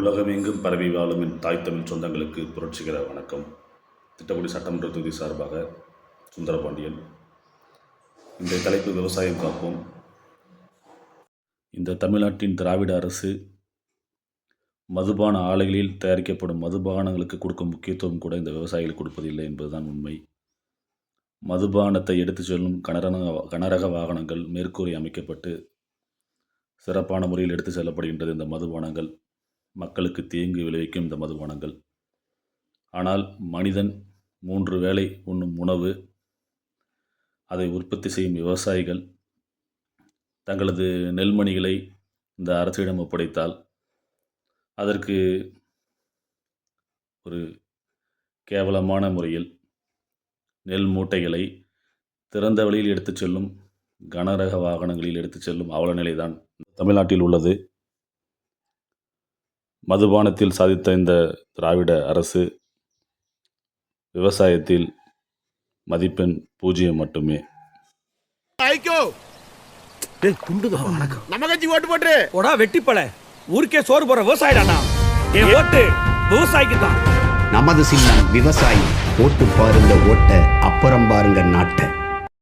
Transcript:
உலகமெங்கும் பரவி வாழும் என் தாய் தமிழ் சொந்தங்களுக்கு புரட்சிகர வணக்கம். திட்டக்குடி சட்டமன்ற தொகுதி சார்பாக சுந்தரபாண்டியன் இந்த தலைப்பு விவசாயம் காப்போம் இந்த தமிழ்நாட்டின் திராவிட அரசு மதுபான ஆலைகளில் தயாரிக்கப்படும் மதுபானங்களுக்கு கொடுக்கும் முக்கியத்துவம் கூட இந்த விவசாயிகள் கொடுப்பதில்லை என்பதுதான் உண்மை. மதுபானத்தை எடுத்துச் செல்லும் கனரக கனரக வாகனங்கள் மேற்கூரை அமைக்கப்பட்டு சிறப்பான முறையில் எடுத்து செல்லப்படுகின்றது இந்த மதுபானங்கள். மக்களுக்கு தீங்கு விளைவிக்கும் இந்த மதுபானங்கள். ஆனால் மனிதன் மூன்று வேளை உண்ணும் உணவு அதை உற்பத்தி செய்யும் விவசாயிகள் தங்களது நெல்மணிகளை இந்த அரசிடம் ஒப்படைத்தால் அதற்கு ஒரு கேவலமான முறையில் நெல் மூட்டைகளை திறந்த வழியில் எடுத்துச் செல்லும் கனரக வாகனங்களில் எடுத்துச் செல்லும் அவலநிலை தான் தமிழ்நாட்டில் உள்ளது. மதுபானத்தில் சாதித்த இந்த திராவிட அரசு விவசாயத்தில் மதிப்பெண் பூஜ்ஜியம் மட்டுமே. நம்ம கட்சி ஓட்டு போட்டு. போடா வெட்டிப்பல ஊருக்கே சோறு போற விவசாயிடானா? என் ஓட்டு. விவசாயிக்கு தான் நமது சின்னம் விவசாயி. ஓட்டு பாருங்க ஓட்ட. அப்புறம் பாருங்க நாட்டை.